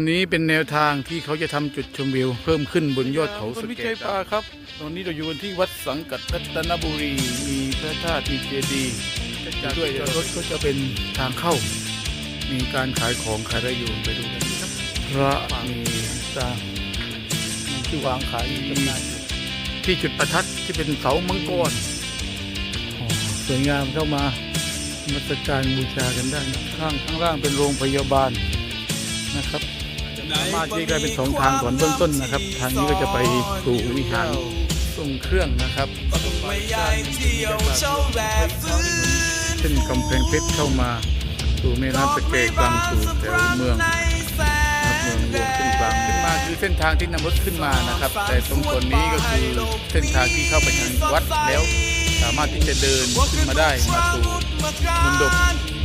อันนี้เป็นแนวทางที่เขาจะทำจุดชมวิว เพิ่มขึ้นบนยอดเขาสวิเกชัยตปาครับ ตอนนี้เราอยู่กันที่วัดสังกัดรัตนบุรี มีพระธาตุมีเจดีย์จากด้วยจอดรถก็จะเป็นทางเข้า มีการขายของขายอะไรอยู่ไปดูกันครับพระมีต่างที่วางขายอยู่จำหน่ายอยู่ที่จุดประทัดที่เป็นเสามังกรอ๋อสวยงามเข้ามานมัสการบูชากันได้ข้างข้างล่างเป็นโรงพยาบาลนะครับ สามารถที่ได้เป็นสองทางก่อนเบื้องต้นนะครับ ทางนี้ก็จะไปสู่วิหารทรงเครื่องนะครับไม่ยายเช่นเส้นกำแพงเพชรเข้ามาสู่แม่น้ำสะเกกกลางสู่แถวเมืองเมืองหลวงขึ้นกลางขึ้นมาคือเส้นทางที่นำรถขึ้นมานะครับ แต่ตรงส่วนนี้ก็คือเส้นทางที่เข้าไปทางวัดแล้ว สามารถที่จะเดินขึ้นมาได้มาสู่มณฑป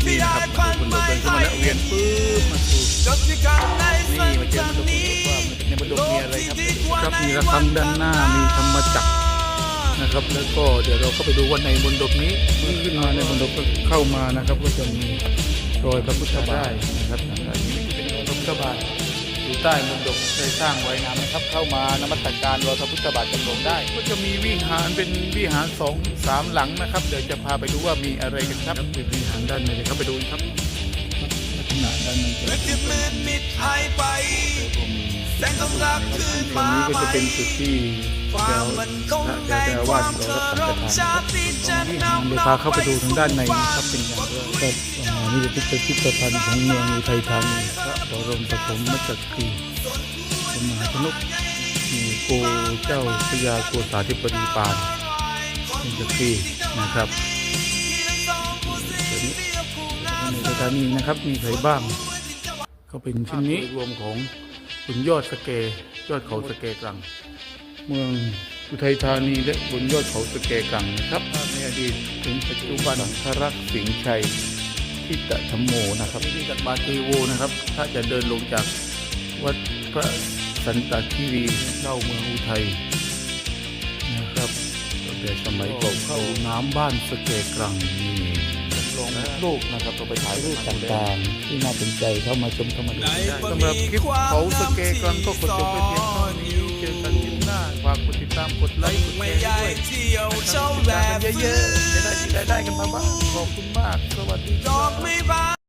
นี่นะครับมาสู่มณฑปเดินขึ้นมาเวียนปื๊บมาสู่จดที่ข้างนี่มาเจอมณฑปว่าในมณฑปมีอะไรครับครับมีระฆังด้านหน้ามีธรรมจักรนะครับ แล้วก็เดี๋ยวเราเข้าไปดูว่าในบนดบนี้เมื่อขึ้นมาในบนดบก็เข้ามานะครับ ก็จะมีรอยพระพุทธบาทนะครับอันนี้เป็นรอยพระพุทธบาท ใต้มณฑปได้สร้างไว้นะครับ เข้ามานมัสการรอยพระพุทธบาทจำลองได้ ก็จะมีวิหารเป็นวิหารสองสามหลังนะครับ เดี๋ยวจะพาไปดูว่ามีอะไรกันครับเป็นวิหารด้านในเลยครับไปดูครับลักษณะด้านในจะเมื่อที่มืดมิดหายไป แสงของรักคืนตรงมานี้ก็ใหม่จะเป็นจุดที่ควาเดี๋ยมวมันคงพระในเจ้าควาดวามเราเคารับรสังฆทานพชาติจะที่นำเดี๋ยวเราพาเข้าไปดูทางด้านในไปนะครับเป็นอย่างไรครับอ่า นี่จะเป็นพิพิธภัณฑ์ของเมืองอุทัยธานีพระบรมปฐมจักรีสมหาชนกมีโกเจ้าพยาโกษาธิบดีปานเป็นจักรีนะครับตัวนี้ในอุทัยธานีนะครับมีใครบ้าง ก็เป็นชิ้นนี้รวมของบนยอดสเกยอดเขาสเกกลัง เมืองอุทัยธานีและบนยอดเขาสเกกังนะครับในอดีตถึงปัจจุบันพระรักษ์สิงห์ชัย ทิตธรรมโมนะครับที่ตักบาตรเทโวนะครับ ถ้าจะเดินลงจากวัดพระสันตคีรีเข้าเมืองอุทัยนะครับตั้งแต่สมัยก่อนเข้าน้ำบ้านสะเกกังนี่ลงรูปนะครับเราไปถ่ายรูปต่างๆ ที่น่าสนใจเข้ามาชมเข้ามาดูได้สำหรับคลิปเขาสะเกกังก็กดจบไปเพียงเท่านี้เจอกัน ติดตามกดไลค์กดแชไม่ร์ยาด้วยยเที่ยวเช่าติดแบตามบกันเยฟื้อะนๆจะได้มีรายได้กันมาบ้างขอบคุณมากสวัสดีดครัอบกไม่บาน